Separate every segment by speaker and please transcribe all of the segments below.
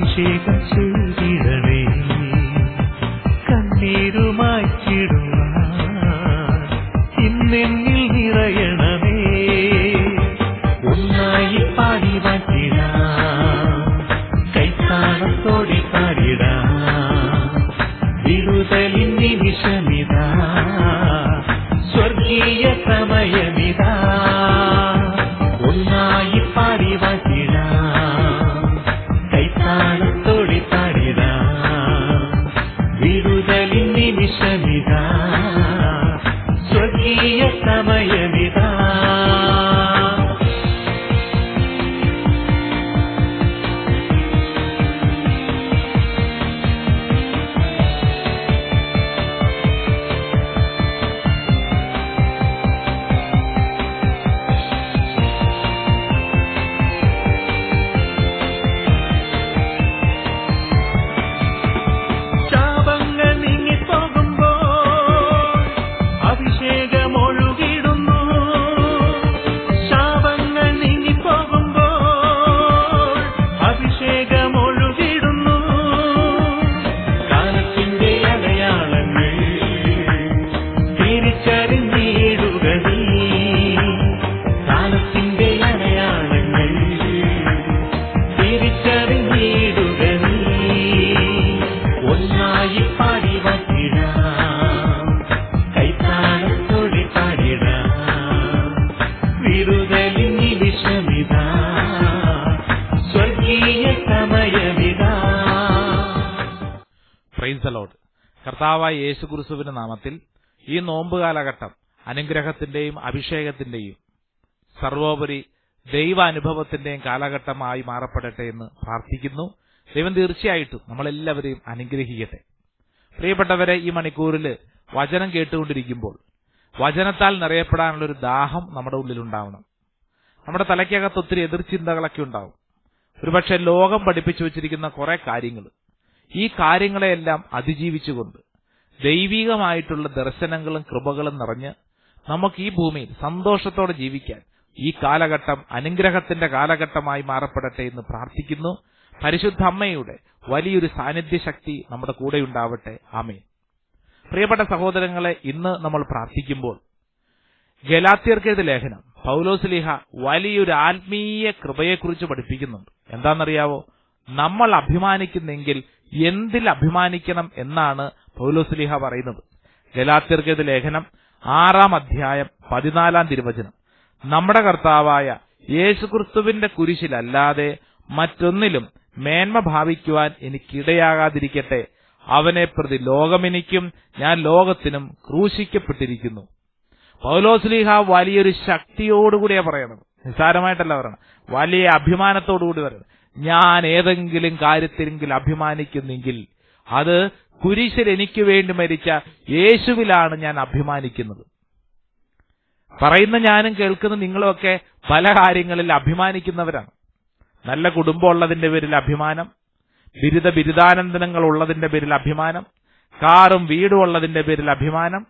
Speaker 1: അഭിഷേകം
Speaker 2: കർത്താവായ യേശു ക്രിസ്തുവിന്റെ നാമത്തിൽ ഈ നോമ്പ് കാലഘട്ടം അനുഗ്രഹത്തിന്റെയും അഭിഷേകത്തിന്റെയും സർവോപരി ദൈവാനുഭവത്തിന്റെയും കാലഘട്ടമായി മാറപ്പെടട്ടെ എന്ന് പ്രാർത്ഥിക്കുന്നു. ദൈവം തീർച്ചയായിട്ടും നമ്മളെല്ലാവരെയും അനുഗ്രഹിക്കട്ടെ. പ്രിയപ്പെട്ടവരെ ഈ മണിക്കൂറിൽ വചനം കേട്ടുകൊണ്ടിരിക്കുമ്പോൾ വചനത്താൽ നിറയപ്പെടാനുള്ള ഒരു ദാഹം നമ്മുടെ ഉള്ളിൽ ഉണ്ടാവണം നമ്മുടെ തലയ്ക്കകത്ത് ഒത്തിരി എതിർചിന്തകളൊക്കെ ഉണ്ടാവും. ഒരുപക്ഷെ ലോകം പഠിപ്പിച്ചു വെച്ചിരിക്കുന്ന കുറെ കാര്യങ്ങൾ ഈ കാര്യങ്ങളെയെല്ലാം അതിജീവിച്ചുകൊണ്ട് ദൈവികമായിട്ടുള്ള ദർശനങ്ങളും കൃപകളും നിറഞ്ഞ് നമുക്ക് ഈ ഭൂമിയിൽ സന്തോഷത്തോടെ ജീവിക്കാൻ ഈ കാലഘട്ടം അനുഗ്രഹത്തിന്റെ കാലഘട്ടമായി മാറപ്പെടട്ടെ എന്ന് പ്രാർത്ഥിക്കുന്നു. പരിശുദ്ധ അമ്മയുടെ വലിയൊരു സാന്നിധ്യ ശക്തി നമ്മുടെ കൂടെ ഉണ്ടാവട്ടെ ആമേൻ. പ്രിയപ്പെട്ട സഹോദരങ്ങളെ ഇന്ന് നമ്മൾ പ്രാർത്ഥിക്കുമ്പോൾ ഗലാത്യർക്കെഴുത ലേഖനം പൗലോസ്ലിഹ വലിയൊരു ആത്മീയ കൃപയെക്കുറിച്ച് പഠിപ്പിക്കുന്നുണ്ട്. എന്താണെന്നറിയാവോ? നമ്മൾ അഭിമാനിക്കുന്നെങ്കിൽ എന്തിൽ അഭിമാനിക്കണം എന്നാണ് പൗലോസ്ലിഹ പറയുന്നത്. ഗലാത്യർക്കെഴുത ലേഖനം ആറാം അധ്യായം പതിനാലാം തിരുവചനം. നമ്മുടെ കർത്താവായ യേശുക്രിസ്തുവിന്റെ കുരിശിലല്ലാതെ മറ്റൊന്നിലും മേന്മ ഭാവിക്കുവാൻ എനിക്കിടയാകാതിരിക്കട്ടെ. അവനെ പ്രതി ലോകമെനിക്കും ഞാൻ ലോകത്തിനും ക്രൂശിക്കപ്പെട്ടിരിക്കുന്നു. പൗലോസ്ലീഹ വലിയൊരു ശക്തിയോടുകൂടിയാ പറയണത് നിസ്സാരമായിട്ടല്ല പറയണം വലിയ അഭിമാനത്തോടുകൂടി പറയണം ഞാൻ ഏതെങ്കിലും കാര്യത്തിലെങ്കിൽ അഭിമാനിക്കുന്നെങ്കിൽ അത് കുരിശിൽ എനിക്ക് വേണ്ടി മരിച്ച യേശുവിലാണ് ഞാൻ അഭിമാനിക്കുന്നത്. പറയുന്ന ഞാനും കേൾക്കുന്ന നിങ്ങളുമൊക്കെ പല കാര്യങ്ങളിൽ അഭിമാനിക്കുന്നവരാണ്. നല്ല കുടുംബമുള്ളതിന്റെ പേരിൽ അഭിമാനം ബിരുദ ബിരുദാനന്ദനങ്ങൾ ഉള്ളതിന്റെ പേരിൽ അഭിമാനം കാറും വീടും ഉള്ളതിന്റെ പേരിൽ അഭിമാനം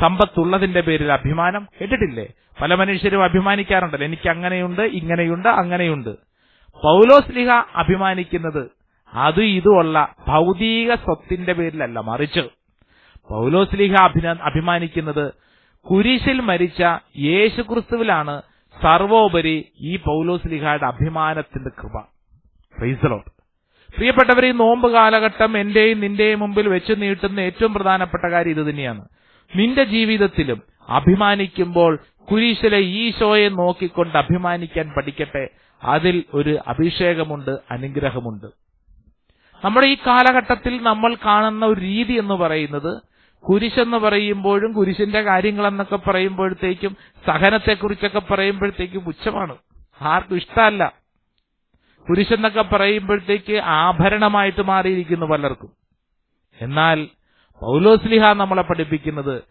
Speaker 2: സമ്പത്തുള്ളതിന്റെ പേരിൽ അഭിമാനം. കേട്ടിട്ടില്ലേ? പല മനുഷ്യരും അഭിമാനിക്കാറുണ്ടല്ലോ. എനിക്ക് അങ്ങനെയുണ്ട് ഇങ്ങനെയുണ്ട് അങ്ങനെയുണ്ട്. പൗലോസ്ലിഹ അഭിമാനിക്കുന്നത് അതും ഇതുമുള്ള ഭൗതിക സ്വത്തിന്റെ പേരിലല്ല മറിച്ച്. പൗലോസ്ലിഹ അഭിമാനിക്കുന്നത് കുരിശിൽ മരിച്ച യേശുക്രിസ്തുവിലാണ് സർവോപരി ഈ പൗലോസ്ലിഹായുടെ അഭിമാനത്തിന്റെ കൃപ. പ്രൈസലോട്ട് പ്രിയപ്പെട്ടവർ ഈ നോമ്പ് കാലഘട്ടം എന്റെയും നിന്റെയും മുമ്പിൽ വെച്ച് നീട്ടുന്ന ഏറ്റവും പ്രധാനപ്പെട്ട കാര്യം ഇത് തന്നെയാണ്. നിന്റെ ജീവിതത്തിലും അഭിമാനിക്കുമ്പോൾ കുരിശിലെ ഈശോയെ നോക്കിക്കൊണ്ട് അഭിമാനിക്കാൻ പഠിക്കട്ടെ. അതിൽ ഒരു അഭിഷേകമുണ്ട് അനുഗ്രഹമുണ്ട്. നമ്മുടെ ഈ കാലഘട്ടത്തിൽ നമ്മൾ കാണുന്ന ഒരു രീതി എന്ന് പറയുന്നത് കുരിശെന്ന് പറയുമ്പോഴും കുരിശിന്റെ കാര്യങ്ങളെന്നൊക്കെ പറയുമ്പോഴത്തേക്കും സഹനത്തെക്കുറിച്ചൊക്കെ പറയുമ്പോഴത്തേക്കും പുച്ഛമാണ്. ആർക്കും ഇഷ്ടമല്ല. കുരിശെന്നൊക്കെ പറയുമ്പോഴത്തേക്ക് ആഭരണമായിട്ട് മാറിയിരിക്കുന്നു പലർക്കും. എന്നാൽ പൗലോസ്ലിഹ നമ്മളെ പഠിപ്പിക്കുന്നത്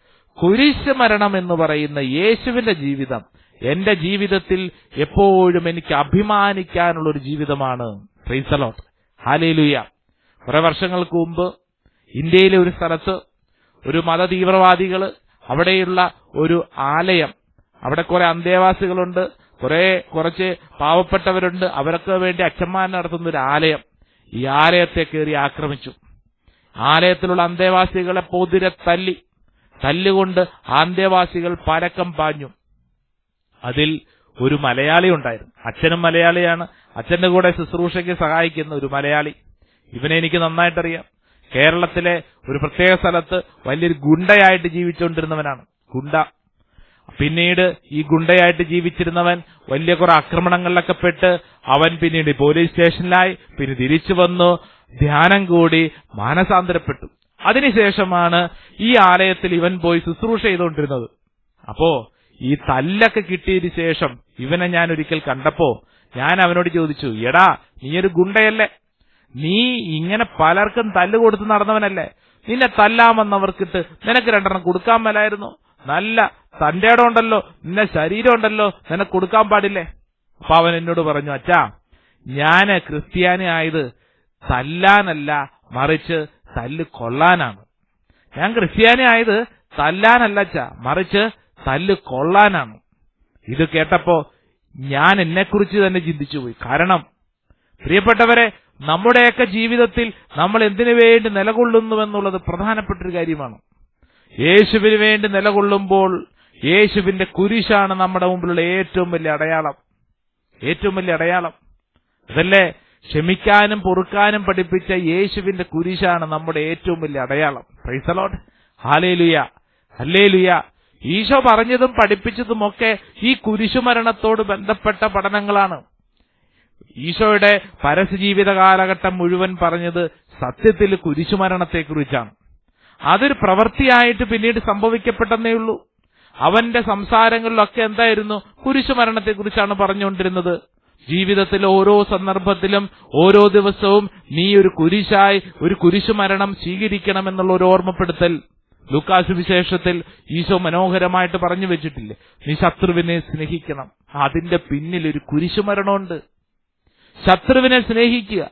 Speaker 2: കുരിശ് മരണം എന്ന് പറയുന്ന യേശുവിന്റെ ജീവിതം. എന്റെ ജീവിതത്തിൽ എപ്പോഴും എനിക്ക് അഭിമാനിക്കാനുള്ള ഒരു ജീവിതമാണ് ഫ്രീസലോട്ട് ഹാലേലുയ കുറെ വർഷങ്ങൾക്ക് മുമ്പ് ഇന്ത്യയിലെ ഒരു സ്ഥലത്ത് ഒരു മത തീവ്രവാദികൾ അവിടെയുള്ള ഒരു ആലയം. അവിടെ കുറെ അന്തേവാസികളുണ്ട് കുറെ കുറച്ച് പാവപ്പെട്ടവരുണ്ട്. അവർക്ക് വേണ്ടി അച്ഛന്മാർ നടത്തുന്ന ഒരു ആലയം. ഈ ആലയത്തെ കയറി ആക്രമിച്ചു. ആലയത്തിലുള്ള അന്തേവാസികളെ പൊതിരെ തല്ലി. തല്ലുകൊണ്ട് അന്തേവാസികൾ പരക്കം പാഞ്ഞു. അതിൽ ഒരു മലയാളി ഉണ്ടായിരുന്നു. അച്ഛനും മലയാളിയാണ്. അച്ഛന്റെ കൂടെ ശുശ്രൂഷയ്ക്ക് സഹായിക്കുന്ന ഒരു മലയാളി. ഇവനെ എനിക്ക് നന്നായിട്ടറിയാം. കേരളത്തിലെ ഒരു പ്രത്യേക സ്ഥലത്ത് വലിയൊരു ഗുണ്ടയായിട്ട് ജീവിച്ചുകൊണ്ടിരുന്നവനാണ്. ഗുണ്ട. പിന്നീട് ഈ ഗുണ്ടയായിട്ട് ജീവിച്ചിരുന്നവൻ വലിയ കുറെ ആക്രമണങ്ങളിലൊക്കെ പെട്ട് അവൻ പിന്നീട് പോലീസ് സ്റ്റേഷനിലായി പിന്നെ തിരിച്ചു വന്നു ധ്യാനം കൂടി മാനസാന്തരപ്പെട്ടു. അതിനുശേഷമാണ് ഈ ആലയത്തിൽ ഇവൻ പോയി ശുശ്രൂഷ ചെയ്തുകൊണ്ടിരുന്നത്. അപ്പോ ഈ തല്ലൊക്കെ കിട്ടിയതിനു ശേഷം ഇവനെ ഞാൻ ഒരിക്കൽ കണ്ടപ്പോ ഞാൻ അവനോട് ചോദിച്ചു എടാ നീ ഒരു ഗുണ്ടയല്ലേ? നീ ഇങ്ങനെ പലർക്കും തല്ല് കൊടുത്ത് നടന്നവനല്ലേ? നിന്നെ തല്ലാമെന്നവർക്കിട്ട് നിനക്ക് രണ്ടെണ്ണം കൊടുക്കാൻ മേലായിരുന്നു. നല്ല തന്റെ ഉണ്ടല്ലോ നിന്നെ ശരീരം ഉണ്ടല്ലോ നിനക്ക് കൊടുക്കാൻ പാടില്ലേ? അപ്പൊ അവൻ എന്നോട് പറഞ്ഞു അച്ഛാ ഞാൻ ക്രിസ്ത്യാനി ആയത് തല്ലാനല്ല മറിച്ച് തല്ല് കൊള്ളാനാണ്. ഞാൻ ക്രിസ്ത്യാനി ആയത് തല്ലാനല്ല അച്ഛാ മറിച്ച് തല്ല് കൊള്ളാനാണ്. ഇത് കേട്ടപ്പോ ഞാൻ എന്നെക്കുറിച്ച് തന്നെ ചിന്തിച്ചു പോയി കാരണം പ്രിയപ്പെട്ടവരെ നമ്മുടെയൊക്കെ ജീവിതത്തിൽ നമ്മൾ എന്തിനു വേണ്ടി നിലകൊള്ളുന്നുവെന്നുള്ളത് പ്രധാനപ്പെട്ട ഒരു കാര്യമാണ്. യേശുവിന് വേണ്ടി നിലകൊള്ളുമ്പോൾ യേശുവിന്റെ കുരിശാണ് നമ്മുടെ മുമ്പിലുള്ള ഏറ്റവും വലിയ അടയാളം. ഏറ്റവും വലിയ അടയാളം. അതല്ലേ? ക്ഷമിക്കാനും പൊറുക്കാനും പഠിപ്പിച്ച യേശുവിന്റെ കുരിശാണ് നമ്മുടെ ഏറ്റവും വലിയ അടയാളം. പ്രൈസലോട്ട് ഹാലേലുയ ഹല്ലേലുയ ഈശോ പറഞ്ഞതും പഠിപ്പിച്ചതുമൊക്കെ ഈ കുരിശുമരണത്തോട് ബന്ധപ്പെട്ട പഠനങ്ങളാണ്. ഈശോയുടെ പരസ്യജീവിത കാലഘട്ടം മുഴുവൻ പറഞ്ഞത് സത്യത്തിൽ കുരിശുമരണത്തെക്കുറിച്ചാണ്. അതൊരു പ്രവൃത്തിയായിട്ട് പിന്നീട് സംഭവിക്കപ്പെട്ടെന്നേ ഉള്ളൂ. അവന്റെ സംസാരങ്ങളിലൊക്കെ എന്തായിരുന്നു? കുരിശുമരണത്തെക്കുറിച്ചാണ് പറഞ്ഞുകൊണ്ടിരുന്നത്. ജീവിതത്തിൽ ഓരോ സന്ദർഭത്തിലും ഓരോ ദിവസവും നീ ഒരു കുരിശായി ഒരു കുരിശുമരണം സ്വീകരിക്കണമെന്നുള്ള ഒരു ഓർമ്മപ്പെടുത്തൽ. ലൂക്കാസ് വിശേഷത്തിൽ ഈശോ മനോഹരമായിട്ട് പറഞ്ഞു വെച്ചിട്ടില്ലേ? നീ ശത്രുവിനെ സ്നേഹിക്കണം. അതിന്റെ പിന്നിൽ ഒരു കുരിശുമരണമുണ്ട്. ശത്രുവിനെ സ്നേഹിക്കുക.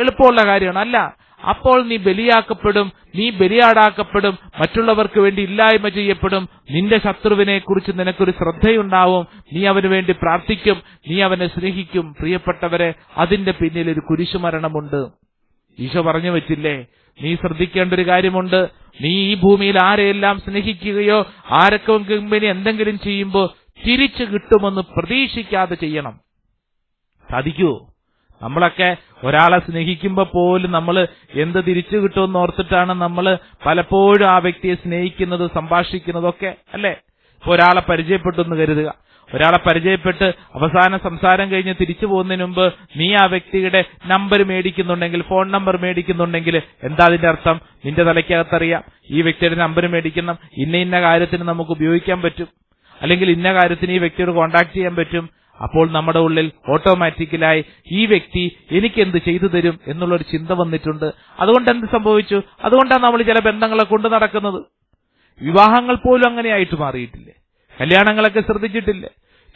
Speaker 2: എളുപ്പമുള്ള കാര്യമാണ്. അല്ല അപ്പോൾ നീ ബലിയാക്കപ്പെടും നീ ബലിയാടാക്കപ്പെടും മറ്റുള്ളവർക്ക് വേണ്ടി ഇല്ലായ്മ ചെയ്യപ്പെടും. നിന്റെ ശത്രുവിനെ കുറിച്ച് നിനക്കൊരു ശ്രദ്ധയുണ്ടാവും. നീ അവന് വേണ്ടി പ്രാർത്ഥിക്കും. നീ അവനെ സ്നേഹിക്കും. പ്രിയപ്പെട്ടവരെ അതിന്റെ പിന്നിൽ ഒരു കുരിശുമരണമുണ്ട്. ഈശോ പറഞ്ഞു വെച്ചില്ലേ നീ ശ്രദ്ധിക്കേണ്ട ഒരു കാര്യമുണ്ട്. നീ ഈ ഭൂമിയിൽ ആരെയെല്ലാം സ്നേഹിക്കുകയോ ആരൊക്കെ എന്തെങ്കിലും ചെയ്യുമ്പോൾ തിരിച്ചു കിട്ടുമെന്ന് പ്രതീക്ഷിക്കാതെ ചെയ്യണം. സാധിക്കുവോ നമ്മളൊക്കെ ഒരാളെ സ്നേഹിക്കുമ്പോ പോലും നമ്മൾ എന്ത് തിരിച്ചു കിട്ടുമെന്ന് ഓർത്തിട്ടാണ് നമ്മൾ പലപ്പോഴും ആ വ്യക്തിയെ സ്നേഹിക്കുന്നത് സംഭാഷിക്കുന്നതൊക്കെ അല്ലേ? ഇപ്പൊ ഒരാളെ പരിചയപ്പെട്ടു എന്ന് കരുതുക. ഒരാളെ പരിചയപ്പെട്ട് അവസാന സംസാരം കഴിഞ്ഞ് തിരിച്ചു പോകുന്നതിന് മുമ്പ് നീ ആ വ്യക്തിയുടെ നമ്പർ മേടിക്കുന്നുണ്ടെങ്കിൽ ഫോൺ നമ്പർ മേടിക്കുന്നുണ്ടെങ്കിൽ എന്താ അതിന്റെ അർത്ഥം? നിന്റെ തലയ്ക്കകത്തറിയാം. ഈ വ്യക്തിയുടെ നമ്പർ മേടിക്കണം. ഇന്ന ഇന്ന കാര്യത്തിന് നമുക്ക് ഉപയോഗിക്കാൻ പറ്റും. അല്ലെങ്കിൽ ഇന്ന കാര്യത്തിന് ഈ വ്യക്തിയോട് കോൺടാക്ട് ചെയ്യാൻ പറ്റും. അപ്പോൾ നമ്മുടെ ഉള്ളിൽ ഓട്ടോമാറ്റിക്കലായി ഈ വ്യക്തി എനിക്ക് എന്ത് ചെയ്തു തരും എന്നുള്ളൊരു ചിന്ത വന്നിട്ടുണ്ട്. അതുകൊണ്ട് എന്ത് സംഭവിച്ചു? അതുകൊണ്ടാണ് നമ്മൾ ചില ബന്ധങ്ങളെ കൊണ്ടു നടക്കുന്നത്. വിവാഹങ്ങൾ പോലും അങ്ങനെയായിട്ട് മാറിയിട്ടില്ലേ? കല്യാണങ്ങളൊക്കെ ശ്രദ്ധിച്ചിട്ടില്ലേ?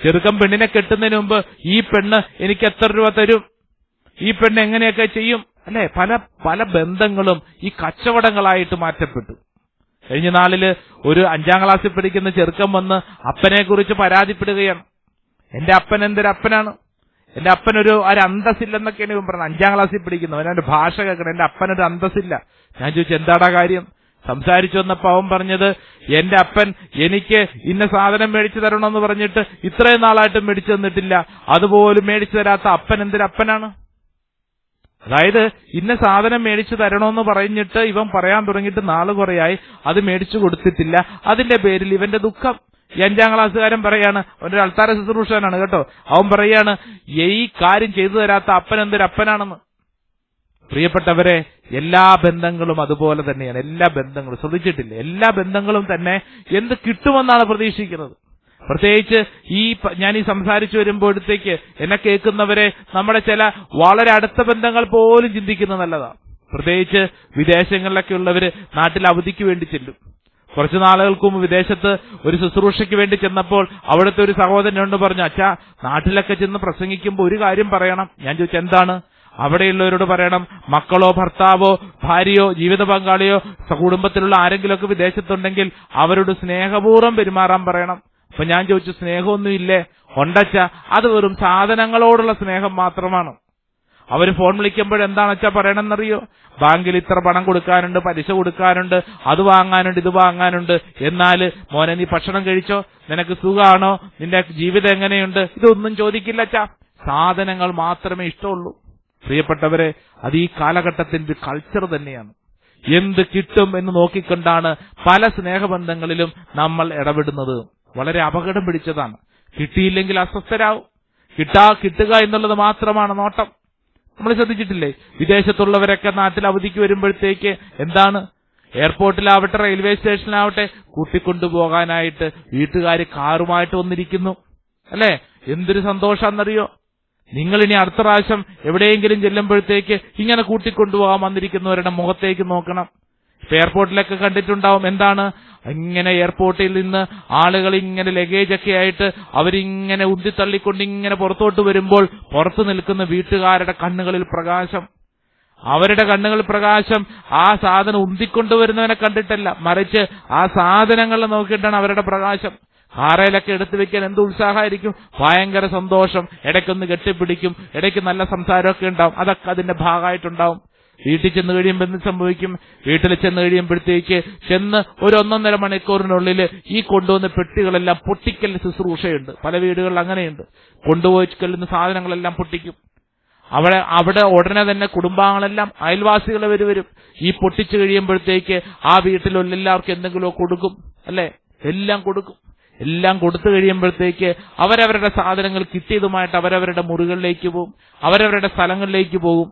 Speaker 2: ചെറുക്കം പെണ്ണിനെ കെട്ടുന്നതിന് മുമ്പ് ഈ പെണ്ണ് എനിക്ക് എത്ര രൂപ തരും? ഈ പെണ്ണ് എങ്ങനെയൊക്കെ ചെയ്യും? അല്ലെ? പല പല ബന്ധങ്ങളും ഈ കച്ചവടങ്ങളായിട്ട് മാറ്റപ്പെട്ടു. കഴിഞ്ഞ നാളിൽ ഒരു അഞ്ചാം ക്ലാസ്സിൽ പഠിക്കുന്ന ചെറുക്കം വന്ന് അപ്പനെ കുറിച്ച് പരാതിപ്പെടുകയാണ്. എന്റെ അപ്പൻ എന്തൊരു അപ്പനാണ്? എന്റെ അപ്പനൊരു ഒരു അന്തസ്സില്ലെന്നൊക്കെയാണ് ഇവൻ പറഞ്ഞത്. അഞ്ചാം ക്ലാസ്സിൽ പഠിക്കുന്നു. അവനെ ഭാഷ കേൾക്കണം. എന്റെ അപ്പനൊരു അന്തസ്സില്ല. ഞാൻ ചോദിച്ചു എന്താടാ കാര്യം? സംസാരിച്ചു വന്നപ്പോ അവൻ പറഞ്ഞത് എന്റെ അപ്പൻ എനിക്ക് ഇന്ന സാധനം മേടിച്ചു തരണമെന്ന് പറഞ്ഞിട്ട് ഇത്രയും നാളായിട്ട് മേടിച്ചു തന്നിട്ടില്ല. അതുപോലും മേടിച്ചു തരാത്ത അപ്പൻ എന്തൊരു അപ്പനാണ്? അതായത് ഇന്ന സാധനം മേടിച്ചു തരണമെന്ന് പറഞ്ഞിട്ട് ഇവൻ പറയാൻ തുടങ്ങിയിട്ട് നാൾ കുറയായി. അത് മേടിച്ചു കൊടുത്തിട്ടില്ല. അതിന്റെ പേരിൽ ഇവന്റെ ദുഃഖം. അഞ്ചാം ക്ലാസ്സുകാരൻ പറയാണ് അവന്റെ അൾത്താര ശുശ്രൂഷകനാണ് കേട്ടോ. അവൻ പറയാണ് ഈ കാര്യം ചെയ്തു തരാത്ത അപ്പൻ എന്തൊരു അപ്പനാണെന്ന്. പ്രിയപ്പെട്ടവരെ എല്ലാ ബന്ധങ്ങളും അതുപോലെ തന്നെയാണ്. എല്ലാ ബന്ധങ്ങളും ശ്രദ്ധിച്ചിട്ടില്ല? എല്ലാ ബന്ധങ്ങളും തന്നെ എന്ത് കിട്ടുമെന്നാണ് പ്രതീക്ഷിക്കുന്നത്. പ്രത്യേകിച്ച് ഈ ഞാൻ ഈ സംസാരിച്ചു വരുമ്പോഴത്തേക്ക് എന്നെ കേൾക്കുന്നവരെ നമ്മുടെ ചില വളരെ അടുത്ത ബന്ധങ്ങൾ പോലും ചിന്തിക്കുന്നത് നല്ലതാണ് പ്രത്യേകിച്ച് വിദേശങ്ങളിലൊക്കെ ഉള്ളവര് നാട്ടിൽ അവധിക്ക് വേണ്ടി ചെല്ലും. കുറച്ചു നാളുകൾക്ക് മുമ്പ് വിദേശത്ത് ഒരു ശുശ്രൂഷയ്ക്ക് വേണ്ടി ചെന്നപ്പോൾ അവിടുത്തെ ഒരു സഹോദരനുണ്ട് പറഞ്ഞു അച്ഛാ നാട്ടിലൊക്കെ ചെന്ന് പ്രസംഗിക്കുമ്പോൾ ഒരു കാര്യം പറയണം. ഞാൻ ചോദിച്ചു എന്താണ്? അവിടെയുള്ളവരോട് പറയണം മക്കളോ ഭർത്താവോ ഭാര്യയോ ജീവിത പങ്കാളിയോ കുടുംബത്തിലുള്ള ആരെങ്കിലുമൊക്കെ വിദേശത്തുണ്ടെങ്കിൽ അവരോട് സ്നേഹപൂർവം പെരുമാറാൻ പറയണം. അപ്പൊ ഞാൻ ചോദിച്ചു സ്നേഹമൊന്നും ഇല്ലേ ഉണ്ടച്ച അത് വെറും സാധനങ്ങളോടുള്ള സ്നേഹം മാത്രമാണ്. അവർ ഫോൺ വിളിക്കുമ്പോൾ എന്താണ് വെച്ചാ പറയണമെന്നറിയോ ബാങ്കിൽ ഇത്ര പണം കൊടുക്കാനുണ്ട് പലിശ കൊടുക്കാനുണ്ട് അത് വാങ്ങാനുണ്ട് ഇത് വാങ്ങാനുണ്ട്. എന്നാൽ മോനെ നീ ഭക്ഷണം കഴിച്ചോ? നിനക്ക് സുഖമാണോ നിന്റെ ജീവിതം എങ്ങനെയുണ്ട്? ഇതൊന്നും ചോദിക്കില്ല അച്ഛാ. സാധനങ്ങൾ മാത്രമേ ഇഷ്ടമുള്ളൂ. പ്രിയപ്പെട്ടവരെ അത് ഈ കാലഘട്ടത്തിന്റെ കൾച്ചർ തന്നെയാണ്. എന്ത് കിട്ടും എന്ന് നോക്കിക്കൊണ്ടാണ് പല സ്നേഹബന്ധങ്ങളിലും നമ്മൾ ഇടപെടുന്നത്. വളരെ അപകടം പിടിച്ചതാണ്. കിട്ടിയില്ലെങ്കിൽ അസ്വസ്ഥരാവും. കിട്ടാ കിട്ടുക എന്നുള്ളത് മാത്രമാണ് നോട്ടം. നമ്മൾ ശ്രദ്ധിച്ചിട്ടില്ലേ? വിദേശത്തുള്ളവരൊക്കെ നാട്ടിൽ അവധിക്ക് വരുമ്പോഴത്തേക്ക് എന്താണ്? എയർപോർട്ടിലാവട്ടെ റെയിൽവേ സ്റ്റേഷനിലാവട്ടെ കൂട്ടിക്കൊണ്ടുപോകാനായിട്ട് വീട്ടുകാർ കാറുമായിട്ട് വന്നിരിക്കുന്നു. അല്ലേ? എന്തൊരു സന്തോഷാന്നറിയോ? നിങ്ങൾ ഇനി അടുത്ത പ്രാവശ്യം എവിടെയെങ്കിലും ചെല്ലുമ്പോഴത്തേക്ക് ഇങ്ങനെ കൂട്ടിക്കൊണ്ടുപോകാൻ വന്നിരിക്കുന്നവരുടെ മുഖത്തേക്ക് നോക്കണം. എയർപോർട്ടിലൊക്കെ കണ്ടിട്ടുണ്ടാവും. എന്താണ്? ഇങ്ങനെ എയർപോർട്ടിൽ നിന്ന് ആളുകൾ ഇങ്ങനെ ലഗേജ് ഒക്കെ ആയിട്ട് അവരിങ്ങനെ ഉന്തിത്തള്ളിക്കൊണ്ട് ഇങ്ങനെ പുറത്തോട്ട് വരുമ്പോൾ പുറത്തു നിൽക്കുന്ന വീട്ടുകാരുടെ കണ്ണുകളിൽ പ്രകാശം. അവരുടെ കണ്ണുകളിൽ പ്രകാശം. ആ സാധനം ഉന്തിക്കൊണ്ടുവരുന്നവനെ കണ്ടിട്ടല്ല. മറിച്ച് ആ സാധനങ്ങളെ നോക്കിയിട്ടാണ് അവരുടെ പ്രകാശം. കാറയിലൊക്കെ എടുത്തു വെക്കാൻ എന്ത് ഉത്സാഹമായിരിക്കും? ഭയങ്കര സന്തോഷം. ഇടയ്ക്കൊന്ന് കെട്ടിപ്പിടിക്കും. ഇടയ്ക്ക് നല്ല സംസാരമൊക്കെ ഉണ്ടാവും. അതൊക്കെ അതിന്റെ ഭാഗമായിട്ടുണ്ടാവും. വീട്ടിൽ ചെന്ന് കഴിയുമ്പോൾ എന്ത് സംഭവിക്കും? വീട്ടിൽ ചെന്ന് കഴിയുമ്പോഴത്തേക്ക് ചെന്ന് ഒരു ഒന്നൊന്നര മണിക്കൂറിനുള്ളിൽ ഈ കൊണ്ടുവന്ന പെട്ടികളെല്ലാം പൊട്ടിക്കൽ ശുശ്രൂഷയുണ്ട്. പല വീടുകളിൽ അങ്ങനെയുണ്ട്. കൊണ്ടുപോയി കൊല്ലുന്ന സാധനങ്ങളെല്ലാം പൊട്ടിക്കും. അവിടെ അവിടെ ഉടനെ തന്നെ കുടുംബാംഗങ്ങളെല്ലാം അയൽവാസികൾ വരെ വരും. ഈ പൊട്ടിച്ചു കഴിയുമ്പോഴത്തേക്ക് ആ വീട്ടിലുള്ള എല്ലാവർക്കും എന്തെങ്കിലും കൊടുക്കും അല്ലെ? എല്ലാം കൊടുക്കും. എല്ലാം കൊടുത്തു കഴിയുമ്പോഴത്തേക്ക് അവരവരുടെ സാധനങ്ങൾ കിട്ടിയതുമായിട്ട് അവരവരുടെ മുറികളിലേക്ക് പോകും അവരവരുടെ സ്ഥലങ്ങളിലേക്ക് പോകും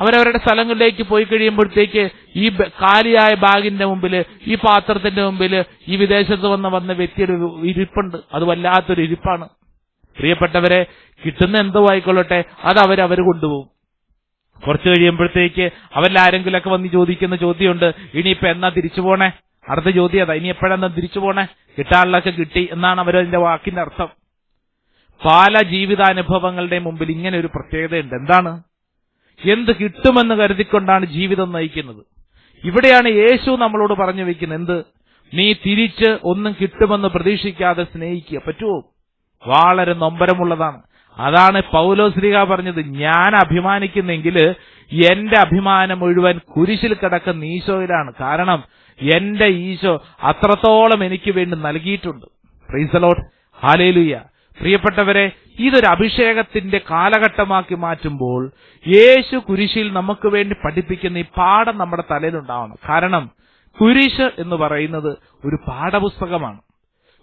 Speaker 2: അവരവരുടെ സ്ഥലങ്ങളിലേക്ക് പോയി കഴിയുമ്പോഴത്തേക്ക് ഈ കാലിയായ ബാഗിന്റെ മുമ്പിൽ ഈ പാത്രത്തിന്റെ മുമ്പിൽ ഈ വിദേശത്ത് വന്ന വന്ന വ്യക്തിയുടെ ഒരു ഇരിപ്പുണ്ട്. അത് വല്ലാത്തൊരു ഇരിപ്പാണ്. പ്രിയപ്പെട്ടവരെ കിട്ടുന്ന എന്തോ ആയിക്കൊള്ളട്ടെ അത് അവരവർ കൊണ്ടുപോകും. കുറച്ചു കഴിയുമ്പോഴത്തേക്ക് അവരിലാരെങ്കിലൊക്കെ വന്ന് ചോദിക്കുന്ന ചോദ്യമുണ്ട് ഇനിയിപ്പോ എന്നാ തിരിച്ചു പോണേ? അടുത്ത ചോദ്യം അതാ ഇനി എപ്പോഴെന്നാ തിരിച്ചു പോണേ? കിട്ടാനുള്ളതൊക്കെ കിട്ടി. എന്നാണ് അവരതിന്റെ വാക്കിന്റെ അർത്ഥം. പല ജീവിതാനുഭവങ്ങളുടെ മുമ്പിൽ ഇങ്ങനെ ഒരു പ്രത്യേകതയുണ്ട്. എന്താണ്? എന്ത് കിട്ടുമെന്ന് കരുതിക്കൊണ്ടാണ് ജീവിതം നയിക്കുന്നത്. ഇവിടെയാണ് യേശു നമ്മളോട് പറഞ്ഞു വെക്കുന്നത് എന്ത്? നീ തിരിച്ച് ഒന്നും കിട്ടുമെന്ന് പ്രതീക്ഷിക്കാതെ സ്നേഹിക്കുക. പറ്റുമോ വളരെ നൊമ്പരമുള്ളതാണ്. അതാണ് പൗലോശ്രീക പറഞ്ഞത്. ഞാൻ അഭിമാനിക്കുന്നെങ്കിൽ എന്റെ അഭിമാനം മുഴുവൻ കുരിശിൽ കിടക്കുന്ന ഈശോയിലാണ്. കാരണം എന്റെ ഈശോ അത്രത്തോളം എനിക്ക് വേണ്ടി നൽകിയിട്ടുണ്ട്. പ്രീസലോട്ട് ഹാലേലുയ്യ പ്രിയപ്പെട്ടവരെ ഇതൊരു അഭിഷേകത്തിന്റെ കാലഘട്ടമാക്കി മാറ്റുമ്പോൾ യേശു കുരിശിൽ നമുക്ക് വേണ്ടി പഠിപ്പിക്കുന്ന ഈ പാഠം നമ്മുടെ തലയിലുണ്ടാവണം. കാരണം കുരിശ് എന്ന് പറയുന്നത് ഒരു പാഠപുസ്തകമാണ്.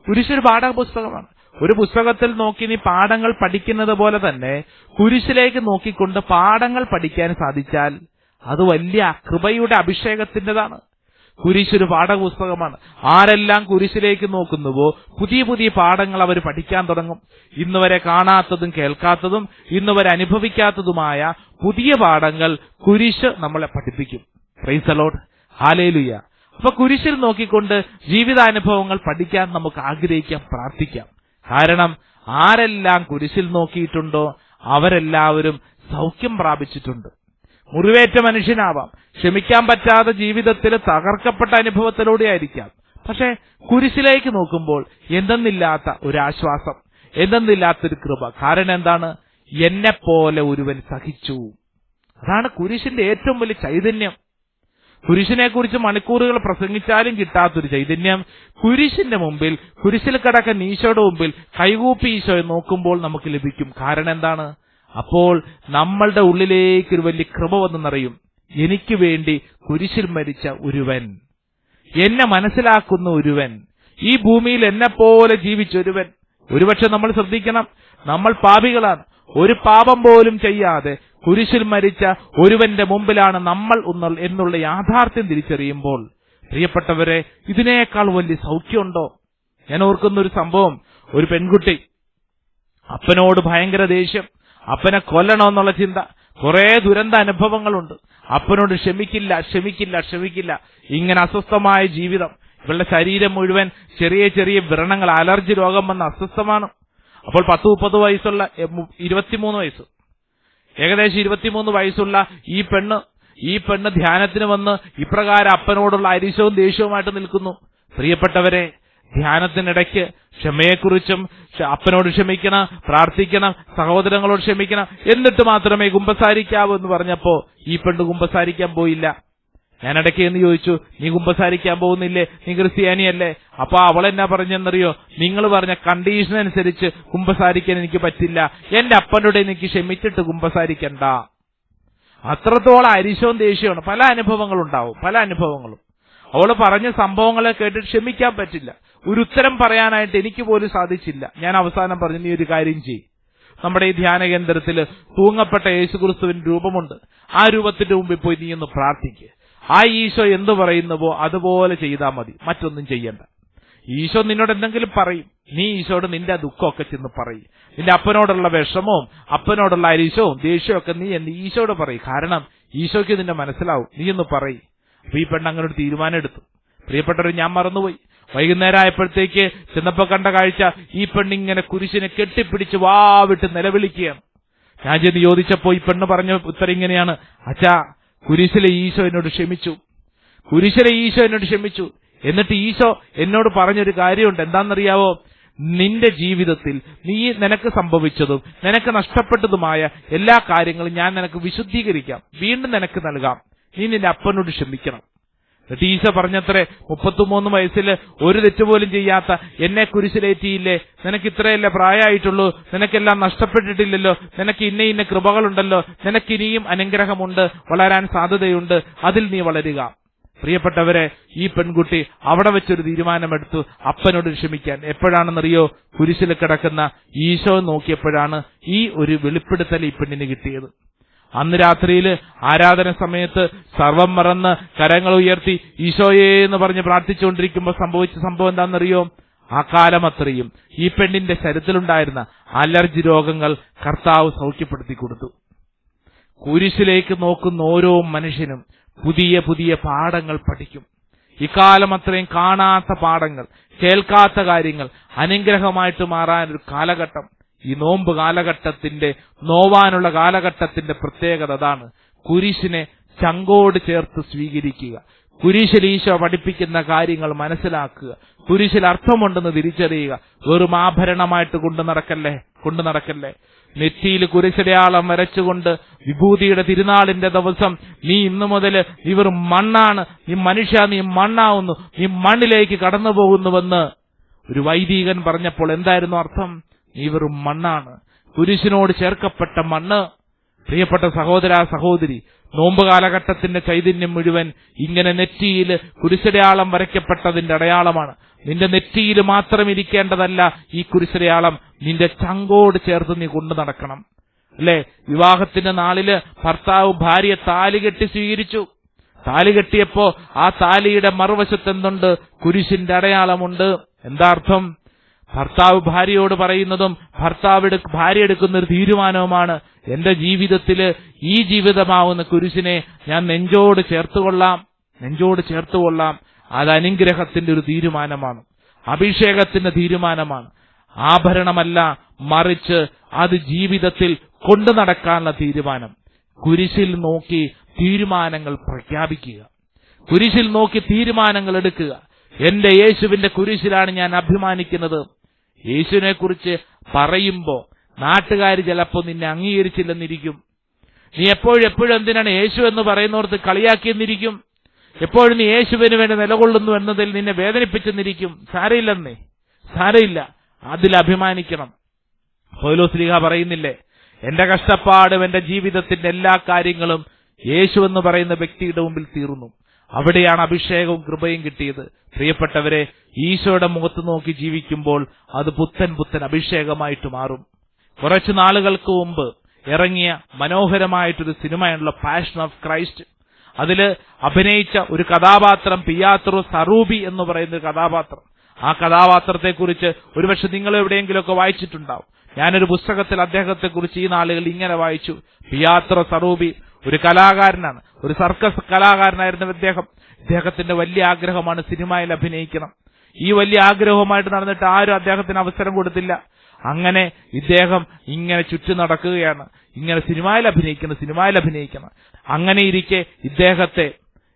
Speaker 2: കുരിശ് ഒരു പാഠപുസ്തകമാണ്. ഒരു പുസ്തകത്തിൽ നോക്കി നീ പാഠങ്ങൾ പഠിക്കുന്നത് പോലെ തന്നെ കുരിശിലേക്ക് നോക്കിക്കൊണ്ട് പാഠങ്ങൾ പഠിക്കാൻ സാധിച്ചാൽ അത് വലിയ കൃപയുടെ അഭിഷേകത്തിന്റെതാണ്. കുരിശ് ഒരു പാഠപുസ്തകമാണ്. ആരെല്ലാം കുരിശിലേക്ക് നോക്കുന്നുവോ പുതിയ പുതിയ പാഠങ്ങൾ അവർ പഠിക്കാൻ തുടങ്ങും. ഇന്ന് വരെ കാണാത്തതും കേൾക്കാത്തതും ഇന്ന് വരെ അനുഭവിക്കാത്തതുമായ പുതിയ പാഠങ്ങൾ കുരിശ് നമ്മളെ പഠിപ്പിക്കും. പ്രൈസലോഡ് ഹാലേലുയ്യ അപ്പൊ കുരിശിൽ നോക്കിക്കൊണ്ട് ജീവിതാനുഭവങ്ങൾ പഠിക്കാൻ നമുക്ക് ആഗ്രഹിക്കാം പ്രാർത്ഥിക്കാം. കാരണം ആരെല്ലാം കുരിശിൽ നോക്കിയിട്ടുണ്ടോ അവരെല്ലാവരും സൗഖ്യം പ്രാപിച്ചിട്ടുണ്ട്. മുറിവേറ്റ മനുഷ്യനാവാം. ക്ഷമിക്കാൻ പറ്റാത്ത ജീവിതത്തിൽ തകർക്കപ്പെട്ട അനുഭവത്തിലൂടെ ആയിരിക്കാം. പക്ഷെ കുരിശിലേക്ക് നോക്കുമ്പോൾ എന്തെന്നില്ലാത്ത ഒരാശ്വാസം എന്തെന്നില്ലാത്തൊരു കൃപ. കാരണം എന്താണ്? എന്നെ പോലെ ഒരുവൻ സഹിച്ചു. അതാണ് കുരിശിന്റെ ഏറ്റവും വലിയ ചൈതന്യം. കുരിശിനെ കുറിച്ച് മണിക്കൂറുകൾ പ്രസംഗിച്ചാലും കിട്ടാത്തൊരു ചൈതന്യം. കുരിശിന്റെ മുമ്പിൽ കുരിശിൽ കിടക്കുന്ന ഈശോയുടെ മുമ്പിൽ കൈകൂപ്പി ഈശോയെ നോക്കുമ്പോൾ നമുക്ക് ലഭിക്കും. കാരണം എന്താണ്? അപ്പോൾ നമ്മളുടെ ഉള്ളിലേക്ക് ഒരു വലിയ കൃപ വന്നെന്നറിയും നിറയും. എനിക്ക് വേണ്ടി കുരിശിൽ മരിച്ച ഒരുവൻ. എന്നെ മനസ്സിലാക്കുന്ന ഒരുവൻ. ഈ ഭൂമിയിൽ എന്നെ പോലെ ജീവിച്ച ഒരുവൻ. ഒരുപക്ഷെ നമ്മൾ ശ്രദ്ധിക്കണം നമ്മൾ പാപികളാണ്. ഒരു പാപം പോലും ചെയ്യാതെ കുരിശിൽ മരിച്ച ഒരുവന്റെ മുമ്പിലാണ് നമ്മൾ എന്നുള്ള യാഥാർത്ഥ്യം തിരിച്ചറിയുമ്പോൾ പ്രിയപ്പെട്ടവരെ ഇതിനേക്കാൾ വലിയ സൗഖ്യമുണ്ടോ? ഞാൻ ഓർക്കുന്ന ഒരു സംഭവം. ഒരു പെൺകുട്ടി അപ്പനോട് ഭയങ്കര ദേഷ്യം. അപ്പനെ കൊല്ലണമെന്നുള്ള ചിന്ത. കുറെ ദുരന്ത അനുഭവങ്ങളുണ്ട്. അപ്പനോട് ക്ഷമിക്കില്ല ക്ഷമിക്കില്ല ക്ഷമിക്കില്ല. ഇങ്ങനെ അസ്വസ്ഥമായ ജീവിതം. ഇവളുടെ ശരീരം മുഴുവൻ ചെറിയ ചെറിയ വ്രണങ്ങൾ അലർജി രോഗം വന്ന അസ്വസ്ഥമാണ്. അപ്പോൾ പത്ത് മുപ്പത് വയസ്സുള്ള ഇരുപത്തിമൂന്ന് വയസ്സ്. ഏകദേശം ഇരുപത്തിമൂന്ന് വയസ്സുള്ള ഈ പെണ്ണ് ഈ പെണ്ണ് ധ്യാനത്തിന് വന്ന് ഇപ്രകാരം അപ്പനോടുള്ള അരിശവും ദേഷ്യവുമായിട്ട് നിൽക്കുന്നു. പ്രിയപ്പെട്ടവരെ ധ്യാനത്തിനിടയ്ക്ക് ക്ഷമയെക്കുറിച്ചും ക്ഷ- അപ്പനോട് ക്ഷമിക്കണം പ്രാർത്ഥിക്കണം സഹോദരങ്ങളോട് ക്ഷമിക്കണം എന്നിട്ട് മാത്രമേ കുമ്പസാരിക്കാവൂ എന്ന് പറഞ്ഞപ്പോ ഈ പെണ്ണ് കുമ്പസാരിക്കാൻ പോയില്ല. ഞാൻ ഇടയ്ക്ക് എന്ന് ചോദിച്ചു നീ കുമ്പസാരിക്കാൻ പോകുന്നില്ലേ? നീ ക്രിസ്ത്യാനിയല്ലേ? അപ്പൊ അവൾ എന്നാ പറഞ്ഞെന്നറിയോ? നിങ്ങൾ പറഞ്ഞ കണ്ടീഷൻ അനുസരിച്ച് കുമ്പസാരിക്കാൻ എനിക്ക് പറ്റില്ല. എന്റെ അപ്പനോട് എനിക്ക് ക്ഷമിച്ചിട്ട് കുമ്പസാരിക്കണ്ട അത്രത്തോളം അരിശവും ദേഷ്യമാണ് പല അനുഭവങ്ങളുണ്ടാവും. പല അനുഭവങ്ങളും. അവൾ പറഞ്ഞ സംഭവങ്ങളെ കേട്ട് ക്ഷമിക്കാൻ പറ്റില്ല. ഒരു ഉത്തരം പറയാനായിട്ട് എനിക്ക് പോലും സാധിച്ചില്ല. ഞാൻ അവസാനം പറഞ്ഞു നീ ഒരു കാര്യം ചെയ്യും. നമ്മുടെ ഈ ധ്യാന കേന്ദ്രത്തിൽ തൂങ്ങപ്പെട്ട യേശുക്രിസ്തുവിന് രൂപമുണ്ട്. ആ രൂപത്തിന്റെ മുമ്പിൽ പോയി നീ ഒന്ന് പ്രാർത്ഥിക്കുക ആ ഈശോ എന്തു പറയുന്നുവോ അതുപോലെ ചെയ്താൽ മതി. മറ്റൊന്നും ചെയ്യണ്ട. ഈശോ നിന്നോട് എന്തെങ്കിലും പറയും. നീ ഈശോട് നിന്റെ ദുഃഖമൊക്കെ ചെന്ന് പറയും. നിന്റെ അപ്പനോടുള്ള വിഷമവും അപ്പനോടുള്ള അരിശവും ദേഷ്യവും ഒക്കെ നീ എന്ന് ഈശോട് പറയും. കാരണം ഈശോയ്ക്ക് നിന്നെ മനസ്സിലാവും. നീ ഒന്ന് പറയും. അപ്പൊ ഈ പെണ്ണ് അങ്ങനെ ഒരു തീരുമാനം എടുത്തു പ്രിയപ്പെട്ടവർ ഞാൻ മറന്നുപോയി. വൈകുന്നേരം ആയപ്പോഴത്തേക്ക് ചെന്നപ്പോ കണ്ട കാഴ്ച ഈ പെണ്ണിങ്ങനെ കുരിശിനെ കെട്ടിപ്പിടിച്ച് വാവിട്ട് നിലവിളിക്കുകയാണ്. ഞാൻ ചെന്ന് ചോദിച്ചപ്പോ ഈ പെണ്ണ് പറഞ്ഞ ഉത്തരം ഇങ്ങനെയാണ്. അച്ഛാ കുരിശിലെ ഈശോ എന്നോട് ക്ഷമിച്ചു. കുരിശിലെ ഈശോ എന്നോട് ക്ഷമിച്ചു. എന്നിട്ട് ഈശോ എന്നോട് പറഞ്ഞൊരു കാര്യമുണ്ട്. എന്താണെന്നറിയാവോ? നിന്റെ ജീവിതത്തിൽ നീ നിനക്ക് സംഭവിച്ചതും നിനക്ക് നഷ്ടപ്പെട്ടതുമായ എല്ലാ കാര്യങ്ങളും ഞാൻ നിനക്ക് വിശുദ്ധീകരിക്കാം. വീണ്ടും നിനക്ക് നൽകാം. നീ നിന്റെ അപ്പനോട് ക്ഷമിക്കണം. എന്നിട്ട് ഈശോ പറഞ്ഞത്രേ മുപ്പത്തിമൂന്ന് വയസ്സിൽ ഒരു തെറ്റുപോലും ചെയ്യാത്ത എന്നെ കുരിശിലേറ്റിയില്ലേ? നിനക്ക് ഇത്രയല്ലേ പ്രായമായിട്ടുള്ളൂ. നിനക്കെല്ലാം നഷ്ടപ്പെട്ടിട്ടില്ലല്ലോ. നിനക്ക് ഇന്ന ഇന്ന കൃപകളുണ്ടല്ലോ. നിനക്ക് ഇനിയും അനുഗ്രഹമുണ്ട്. വളരാൻ സാധ്യതയുണ്ട്. അതിൽ നീ വളരുക. പ്രിയപ്പെട്ടവരെ ഈ പെൺകുട്ടി അവിടെ വെച്ചൊരു തീരുമാനമെടുത്തു. അപ്പനോട് ക്ഷമിക്കാൻ. എപ്പോഴാണെന്നറിയോ? കുരിശിൽ കിടക്കുന്ന ഈശോ നോക്കിയപ്പോഴാണ് ഈ ഒരു വെളിപ്പെടുത്തൽ ഈ പെണ്ണിന് കിട്ടിയത്. അന്ന് രാത്രിയിൽ ആരാധന സമയത്ത് സർവം മറന്ന് കരങ്ങൾ ഉയർത്തി ഈശോയെ എന്ന് പറഞ്ഞ് പ്രാർത്ഥിച്ചുകൊണ്ടിരിക്കുമ്പോൾ സംഭവിച്ച സംഭവം എന്താണെന്നറിയോ? ആ കാലമത്രയും ഈ പെണ്ണിന്റെ ശരത്തിലുണ്ടായിരുന്ന അലർജി രോഗങ്ങൾ കർത്താവ് സൗഖ്യപ്പെടുത്തി കൊടുത്തു. കുരിശിലേക്ക് നോക്കുന്ന ഓരോ മനുഷ്യനും പുതിയ പുതിയ പാഠങ്ങൾ പഠിക്കും. ഇക്കാലം അത്രയും കാണാത്ത പാഠങ്ങൾ കേൾക്കാത്ത കാര്യങ്ങൾ അനുഗ്രഹമായിട്ട് മാറാൻ ഒരു കാലഘട്ടം. ഈ നോമ്പ് കാലഘട്ടത്തിന്റെ നോവാനുള്ള കാലഘട്ടത്തിന്റെ പ്രത്യേകത അതാണ്. കുരിശിനെ ചങ്കോട് ചേർത്ത് സ്വീകരിക്കുക. കുരിശിൽ ഈശോ പഠിപ്പിക്കുന്ന കാര്യങ്ങൾ മനസ്സിലാക്കുക. കുരിശിൽ അർത്ഥമുണ്ടെന്ന് തിരിച്ചറിയുക. വെറും ആഭരണമായിട്ട് കൊണ്ടു നടക്കല്ലേ? കൊണ്ടു നടക്കല്ലേ? നെറ്റിയിൽ കുരിശടയാളം വരച്ചുകൊണ്ട് വിഭൂതിയുടെ തിരുനാളിന്റെ ദിവസം നീ ഇന്നു മുതൽ ഇവർ മണ്ണാണ്. നീ മനുഷ്യ നീ മണ്ണാവുന്നു. നീ മണ്ണിലേക്ക് കടന്നു പോകുന്നുവെന്ന് ഒരു വൈദികൻ പറഞ്ഞപ്പോൾ എന്തായിരുന്നു അർത്ഥം? നീ വെറും മണ്ണാണ്. കുരിശിനോട് ചേർക്കപ്പെട്ട മണ്ണ്. പ്രിയപ്പെട്ട സഹോദര സഹോദരി നോമ്പ് കാലഘട്ടത്തിന്റെ ചൈതന്യം മുഴുവൻ ഇങ്ങനെ നെറ്റിയിൽ കുരിശടയാളം വരയ്ക്കപ്പെട്ടതിന്റെ അടയാളമാണ്. നിന്റെ നെറ്റിയിൽ മാത്രം ഇരിക്കേണ്ടതല്ല ഈ കുരിശടയാളം. നിന്റെ ചങ്കോട് ചേർത്ത് നീ കൊണ്ടു നടക്കണം. അല്ലെ? വിവാഹത്തിന്റെ നാളിൽ ഭർത്താവ് ഭാര്യ താലി കെട്ടി സ്വീകരിച്ചു. താലി കെട്ടിയപ്പോ ആ താലിയുടെ മറുവശത്ത് എന്തുണ്ട് കുരിശിന്റെ അടയാളമുണ്ട്. എന്താ അർത്ഥം? ഭർത്താവ് ഭാര്യയോട് പറയുന്നതും ഭർത്താവ് ഭാര്യ എടുക്കുന്ന ഒരു തീരുമാനവുമാണ് എന്റെ ജീവിതത്തിൽ ഈ ജീവിതമാവുന്ന കുരിശിനെ ഞാൻ നെഞ്ചോട് ചേർത്തുകൊള്ളാം നെഞ്ചോട് ചേർത്തുകൊള്ളാം. അത് അനുഗ്രഹത്തിന്റെ ഒരു തീരുമാനമാണ് അഭിഷേകത്തിന്റെ തീരുമാനമാണ്. ആഭരണമല്ല മറിച്ച് അത് ജീവിതത്തിൽ കൊണ്ടു നടക്കാനുള്ള തീരുമാനം. കുരിശിൽ നോക്കി തീരുമാനങ്ങൾ പ്രഖ്യാപിക്കുക. കുരിശിൽ നോക്കി തീരുമാനങ്ങൾ എടുക്കുക. എന്റെ യേശുവിന്റെ കുരിശിലാണ് ഞാൻ അഭിമാനിക്കുന്നത്. യേശുവിനെ കുറിച്ച് പറയുമ്പോ നാട്ടുകാർ ചിലപ്പോ നിന്നെ അംഗീകരിച്ചില്ലെന്നിരിക്കും. നീ എപ്പോഴും എപ്പോഴും എന്തിനാണ് യേശു എന്ന് പറയുന്നവർക്ക് കളിയാക്കിയെന്നിരിക്കും? എപ്പോഴും നീ യേശുവിന് വേണ്ടി നിലകൊള്ളുന്നു എന്നതിൽ നിന്നെ വേദനിപ്പിച്ചെന്നിരിക്കും. സാരയില്ലെന്നേ സാരയില്ല അതിൽ അഭിമാനിക്കണം. പൗലോസ് ശ്രീഹ പറയുന്നില്ലേ എന്റെ കഷ്ടപ്പാടും എന്റെ ജീവിതത്തിന്റെ എല്ലാ കാര്യങ്ങളും യേശു എന്ന് പറയുന്ന വ്യക്തിയുടെ മുമ്പിൽ തീർന്നു. അവിടെയാണ് അഭിഷേകവും കൃപയും കിട്ടിയത്. പ്രിയപ്പെട്ടവരെ ഈശോയുടെ മുഖത്ത് നോക്കി ജീവിക്കുമ്പോൾ അത് പുത്തൻ പുത്തൻ അഭിഷേകമായിട്ട് മാറും. കുറച്ചു നാളുകൾക്ക് മുമ്പ് ഇറങ്ങിയ മനോഹരമായിട്ടൊരു സിനിമയുള്ള പാഷൻ ഓഫ് ക്രൈസ്റ്റ് അതിൽ അഭിനയിച്ച ഒരു കഥാപാത്രം പിയാത്രോ സറൂബി എന്ന് പറയുന്ന കഥാപാത്രം. ആ കഥാപാത്രത്തെക്കുറിച്ച് ഒരുപക്ഷെ നിങ്ങൾ എവിടെയെങ്കിലുമൊക്കെ വായിച്ചിട്ടുണ്ടാവും. ഞാനൊരു പുസ്തകത്തിൽ അദ്ദേഹത്തെക്കുറിച്ച് ഈ നാളുകളിൽ ഇങ്ങനെ വായിച്ചു. പിയാത്ര സറൂബി ഒരു കലാകാരനാണ്. ഒരു സർക്കസ് കലാകാരനായിരുന്നു അദ്ദേഹം അദ്ദേഹത്തിന്റെ വലിയ ആഗ്രഹമാണ് സിനിമയിൽ അഭിനയിക്കണം. ഈ വലിയ ആഗ്രഹവുമായിട്ട് നടന്നിട്ട് ആരും അദ്ദേഹത്തിന് അവസരം കൊടുത്തില്ല. അങ്ങനെ ഇദ്ദേഹം ഇങ്ങനെ ചുറ്റി നടക്കുകയാണ്. ഇങ്ങനെ സിനിമയിൽ അഭിനയിക്കണം സിനിമയിൽ അഭിനയിക്കണം. അങ്ങനെ ഇരിക്കെ ഇദ്ദേഹത്തെ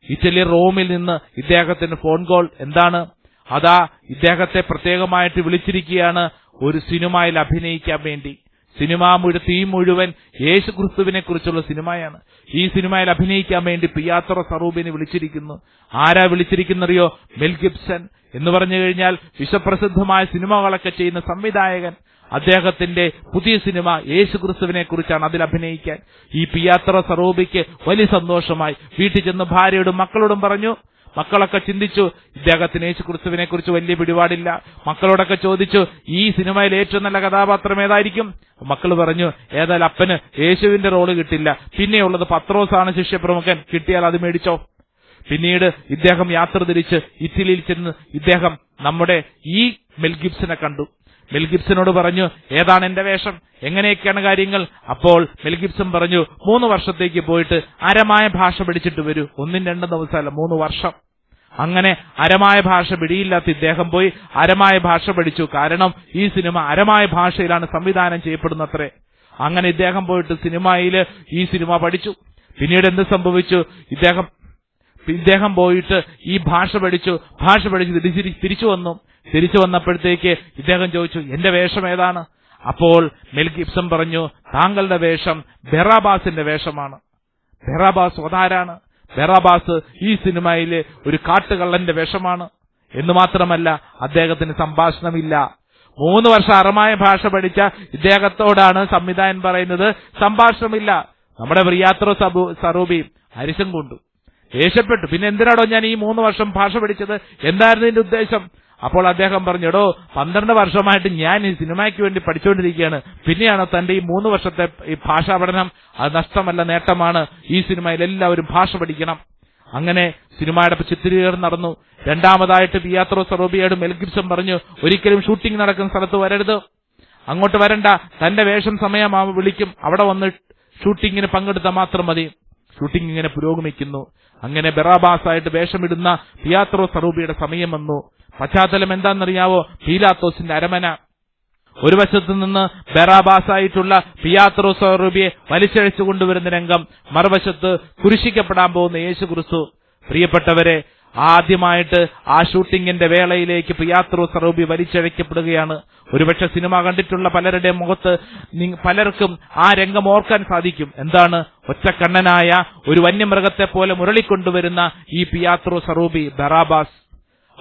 Speaker 2: ഇറ്റലി റോമിൽ നിന്ന് ഇദ്ദേഹത്തിന് ഫോൺ കോൾ എന്താണ്? അതാ ഇദ്ദേഹത്തെ പ്രത്യേകമായിട്ട് വിളിച്ചിരിക്കുകയാണ് ഒരു സിനിമയിൽ അഭിനയിക്കാൻ വേണ്ടി. സിനിമ മുഴുവൻ തീ മുഴുവൻ യേശു ക്രിസ്തുവിനെ കുറിച്ചുള്ള സിനിമയാണ്. ഈ സിനിമയിൽ അഭിനയിക്കാൻ വേണ്ടി പിയാത്ര സറൂബിനെ വിളിച്ചിരിക്കുന്നു. ആരാ വിളിച്ചിരിക്കുന്നറിയോ? മെൽ ഗിബ്സൺ. എന്ന് പറഞ്ഞു കഴിഞ്ഞാൽ വിശ്വപ്രസിദ്ധമായ സിനിമകളൊക്കെ ചെയ്യുന്ന സംവിധായകൻ. അദ്ദേഹത്തിന്റെ പുതിയ സിനിമ യേശു ക്രിസ്തുവിനെ കുറിച്ചാണ് അതിൽ അഭിനയിക്കാൻ. ഈ പിയാത്ര സറൂബിക്ക് വലിയ സന്തോഷമായി. വീട്ടിൽ ചെന്ന് ഭാര്യയോടും മക്കളോടും പറഞ്ഞു മക്കളൊക്കെ ചിന്തിച്ചു ഇദ്ദേഹത്തിന് യേശു ക്രിസ്തുവിനെ കുറിച്ച് വലിയ പിടിപാടില്ല. മക്കളോടൊക്കെ ചോദിച്ചു ഈ സിനിമയിൽ ഏറ്റവും നല്ല കഥാപാത്രം ഏതായിരിക്കും? മക്കൾ പറഞ്ഞു ഏതായാലും അപ്പന് യേശുവിന്റെ റോൾ കിട്ടില്ല. പിന്നെയുള്ളത് പത്രോസാണ് ശിഷ്യപ്രമുഖൻ. കിട്ടിയാൽ അത് മേടിച്ചോ? പിന്നീട് ഇദ്ദേഹം യാത്ര തിരിച്ച് ഇറ്റലിയിൽ ചെന്ന് ഇദ്ദേഹം നമ്മുടെ ഈ മെൽഗിബ്സിനെ കണ്ടു. മെൽഗിബ്സനോട് പറഞ്ഞു ഏതാണ് എന്റെ വേഷം? എങ്ങനെയൊക്കെയാണ് കാര്യങ്ങൾ? അപ്പോൾ മെൽഗിബ്സൺ പറഞ്ഞു മൂന്ന് വർഷത്തേക്ക് പോയിട്ട് അരമായ ഭാഷ പിടിച്ചിട്ട് വരൂ. ഒന്നും രണ്ടും ദിവസമല്ല മൂന്ന് വർഷം. അങ്ങനെ അരമായ ഭാഷ പിടിയില്ലാത്ത ഇദ്ദേഹം പോയി അരമായ ഭാഷ പഠിച്ചു. കാരണം ഈ സിനിമ അരമായ ഭാഷയിലാണ് സംവിധാനം ചെയ്യപ്പെടുന്നത്രേ. അങ്ങനെ ഇദ്ദേഹം പോയിട്ട് സിനിമയിൽ ഈ സിനിമ പഠിച്ചു. പിന്നീട് എന്ത് സംഭവിച്ചു? ഇദ്ദേഹം ഇദ്ദേഹം പോയിട്ട് ഈ ഭാഷ പഠിച്ചു ഭാഷ പഠിച്ച് തിരിച്ചു വന്നു. തിരിച്ചു വന്നപ്പോഴത്തേക്ക് ഇദ്ദേഹം ചോദിച്ചു എന്റെ വേഷം ഏതാണ്? അപ്പോൾ മെൽ ഗിബ്സൺ പറഞ്ഞു താങ്കളുടെ വേഷം ബെറാബാസിന്റെ വേഷമാണ്. ബെറാബാസ് ഒതാരാണ് ബെറാബാസ് ഈ സിനിമയിലെ ഒരു കാട്ടുകള്ളന്റെ വേഷമാണ്. എന്ന് മാത്രമല്ല അദ്ദേഹത്തിന് സംഭാഷണമില്ല. മൂന്ന് വർഷം അറമായ ഭാഷ പഠിച്ച ഇദ്ദേഹത്തോടാണ് സംവിധായകൻ പറയുന്നത് സംഭാഷണമില്ല. നമ്മുടെ പ്രിയാത്രോ സബു സറൂബി ഹരിശം കൊണ്ടു ദേഷ്യപ്പെട്ടു. പിന്നെ എന്തിനാടോ ഞാൻ ഈ മൂന്ന് വർഷം ഭാഷ പഠിച്ചത്? എന്തായിരുന്നു ഇതിന്റെ ഉദ്ദേശം? അപ്പോൾ അദ്ദേഹം പറഞ്ഞു പന്ത്രണ്ട് വർഷമായിട്ട് ഞാൻ ഈ സിനിമയ്ക്ക് വേണ്ടി പഠിച്ചുകൊണ്ടിരിക്കുകയാണ്. പിന്നെയാണ് തന്റെ ഈ മൂന്ന് വർഷത്തെ ഈ ഭാഷാ പഠനം. അത് നഷ്ടമല്ല നേട്ടമാണ്. ഈ സിനിമയിൽ എല്ലാവരും ഭാഷ പഠിക്കണം. അങ്ങനെ സിനിമയുടെ ചിത്രീകരണം നടന്നു. രണ്ടാമതായിട്ട് പിയാത്രോ സറോബിയോട് മെൽഗിബ്സൺ പറഞ്ഞു ഒരിക്കലും ഷൂട്ടിംഗ് നടക്കുന്ന സ്ഥലത്ത് വരരുത്. അങ്ങോട്ട് വരണ്ട. തന്റെ വേഷം സമയമാവുമ്പോൾ വിളിക്കും. അവിടെ വന്ന് ഷൂട്ടിങ്ങിന് പങ്കെടുത്താൽ മാത്രം മതി. ഷൂട്ടിംഗ് ഇങ്ങനെ പുരോഗമിക്കുന്നു. അങ്ങനെ ബെറാബാസായിട്ട് വേഷമിടുന്ന പിയാത്രോ സറൂബിയുടെ സമയം വന്നു. പശ്ചാത്തലം എന്താണെന്നറിയാവോ? പീലാത്തോസിന്റെ അരമന. ഒരു വശത്ത് നിന്ന് ബെറാബാസായിട്ടുള്ള പിയാത്രോ സറൂബിയെ വലിച്ചഴിച്ചു കൊണ്ടുവരുന്ന രംഗം മറുവശത്ത് കുരിശിക്കപ്പെടാൻ പോകുന്ന യേശു ക്രിസ്തു പ്രിയപ്പെട്ടവരെ ആദ്യമായിട്ട് ആ ഷൂട്ടിംഗിന്റെ വേളയിലേക്ക് പിയാത്രോ സറൂബി വലിച്ചഴയ്ക്കപ്പെടുകയാണ് ഒരുപക്ഷെ സിനിമ കണ്ടിട്ടുള്ള പലരുടെ മുഖത്ത് പലർക്കും ആ രംഗം ഓർക്കാൻ സാധിക്കും. എന്താണ്? ഒറ്റക്കണ്ണനായ ഒരു വന്യമൃഗത്തെ പോലെ മുരളിക്കൊണ്ടുവരുന്ന ഈ പിയാത്രോ സറൂബി ബറാബാസ്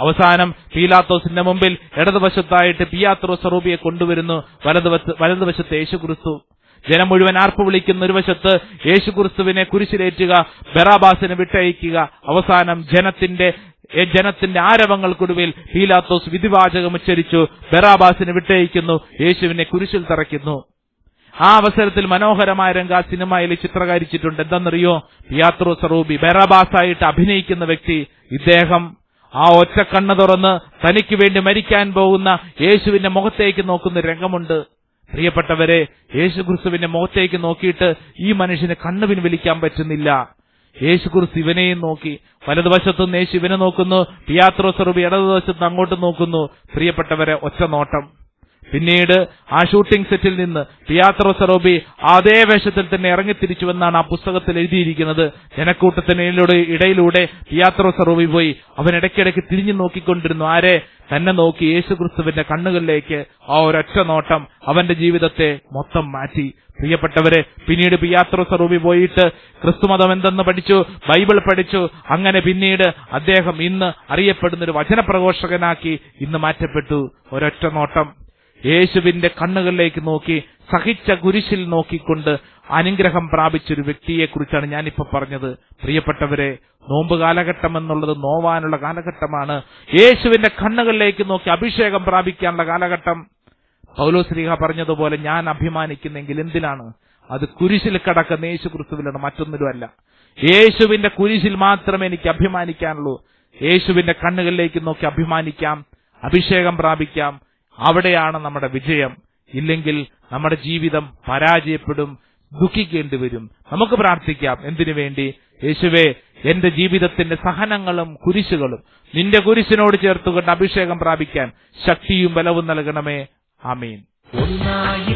Speaker 2: അവസാനം പീലാത്തോസിന്റെ മുമ്പിൽ ഇടതുവശത്തായിട്ട് പിയാത്രോ സറൂബിയെ കൊണ്ടുവരുന്നു. വലതുവശത്ത് വലതുവശത്ത് യേശുക്രിസ്തു. ജനം മുഴുവൻ ആർപ്പ് വിളിക്കുന്ന ഒരു വശത്ത് യേശുക്രിസ്തുവിനെ കുരിശിലേറ്റുക ബെറാബാസിനെ വിട്ടയക്കുക. അവസാനം ജനത്തിന്റെ ജനത്തിന്റെ ആരവങ്ങൾക്കൊടുവിൽ പീലാത്തോസ് വിധിവാചകം ഉച്ചരിച്ചു ബെറാബാസിനെ വിട്ടയക്കുന്നു യേശുവിനെ കുരിശിൽ തറയ്ക്കുന്നു. ആ അവസരത്തിൽ മനോഹരമായ രംഗ സിനിമയിൽ ചിത്രീകരിച്ചിട്ടുണ്ട്. എന്തെന്നറിയോ പിയാത്രോ സറൂബി ബെറാബാസായിട്ട് അഭിനയിക്കുന്ന വ്യക്തി. ഇദ്ദേഹം ആ ഒറ്റ കണ്ണ് തുറന്ന് തനിക്ക് വേണ്ടി മരിക്കാൻ പോകുന്ന യേശുവിന്റെ മുഖത്തേക്ക് നോക്കുന്ന രംഗമുണ്ട്. പ്രിയപ്പെട്ടവരെ യേശു ക്രിസ്തുവിന്റെ മുഖത്തേക്ക് നോക്കിയിട്ട് ഈ മനുഷ്യന് കണ്ണു പിൻവലിക്കാൻ പറ്റുന്നില്ല. യേശു ക്രിസ്തു ഇവനെയും നോക്കി. വലതുവശത്തുനിന്ന് യേശു ഇവനെ നോക്കുന്നു. പിയാത്രോ സ്വറൂപി ഇടതുവശത്ത് അങ്ങോട്ട് നോക്കുന്നു. പ്രിയപ്പെട്ടവരെ ഒറ്റ നോട്ടം. പിന്നീട് ആ ഷൂട്ടിംഗ് സെറ്റിൽ നിന്ന് പിയാത്രോ സറോബി അതേ വേഷത്തിൽ തന്നെ ഇറങ്ങിത്തിരിച്ചുവെന്നാണ് ആ പുസ്തകത്തിൽ എഴുതിയിരിക്കുന്നത്. ജനക്കൂട്ടത്തിനിലൂടെ ഇടയിലൂടെ പിയാത്രോ സറോബി പോയി അവൻ ഇടയ്ക്കിടയ്ക്ക് തിരിഞ്ഞു നോക്കിക്കൊണ്ടിരുന്നു. ആരെ? തന്നെ നോക്കി യേശുക്രിസ്തുവിന്റെ കണ്ണുകളിലേക്ക് ആ ഒരൊറ്റ നോട്ടം അവന്റെ ജീവിതത്തെ മൊത്തം മാറ്റി. പ്രിയപ്പെട്ടവരെ പിന്നീട് പിയാത്രോ സറൂബി പോയിട്ട് ക്രിസ്തുമതം എന്തെന്ന് പഠിച്ചു? ബൈബിൾ പഠിച്ചു. അങ്ങനെ പിന്നീട് അദ്ദേഹം ഇന്ന് അറിയപ്പെടുന്ന ഒരു വചനപ്രഘോഷകനാക്കി ഇന്ന് മാറ്റപ്പെട്ടു. ഒരൊറ്റ നോട്ടം. യേശുവിന്റെ കണ്ണുകളിലേക്ക് നോക്കി സഹിച്ച കുരിശിൽ നോക്കിക്കൊണ്ട് അനുഗ്രഹം പ്രാപിച്ചൊരു വ്യക്തിയെക്കുറിച്ചാണ് ഞാനിപ്പോ പറഞ്ഞത്. പ്രിയപ്പെട്ടവരെ നോമ്പ് കാലഘട്ടം എന്നുള്ളത് നോവാനുള്ള കാലഘട്ടമാണ്. യേശുവിന്റെ കണ്ണുകളിലേക്ക് നോക്കി അഭിഷേകം പ്രാപിക്കാനുള്ള കാലഘട്ടം. പൗലോശ്രീഹ പറഞ്ഞതുപോലെ ഞാൻ അഭിമാനിക്കുന്നെങ്കിൽ എന്തിനാണ്? അത് കുരിശിൽ കടക്കുന്ന യേശു ക്രിസ്തുവിലാണ് മറ്റൊന്നിലുമല്ല. യേശുവിന്റെ കുരിശിൽ മാത്രമേ എനിക്ക് അഭിമാനിക്കാനുള്ളൂ. യേശുവിന്റെ കണ്ണുകളിലേക്ക് നോക്കി അഭിമാനിക്കാം അഭിഷേകം പ്രാപിക്കാം അവിടെയാണ് നമ്മുടെ വിജയം. ഇല്ലെങ്കിൽ നമ്മുടെ ജീവിതം പരാജയപ്പെടും ദുഃഖിക്കേണ്ടി വരും നമുക്ക് പ്രാർത്ഥിക്കാം. എന്തിനു വേണ്ടി? യേശുവേ എന്റെ ജീവിതത്തിന്റെ സഹനങ്ങളും കുരിശുകളും നിന്റെ കുരിശിനോട് ചേർത്തുകൊണ്ട് അഭിഷേകം പ്രാപിക്കാൻ ശക്തിയും ബലവും നൽകണമേ. ആമീൻ.
Speaker 1: ഒന്നായി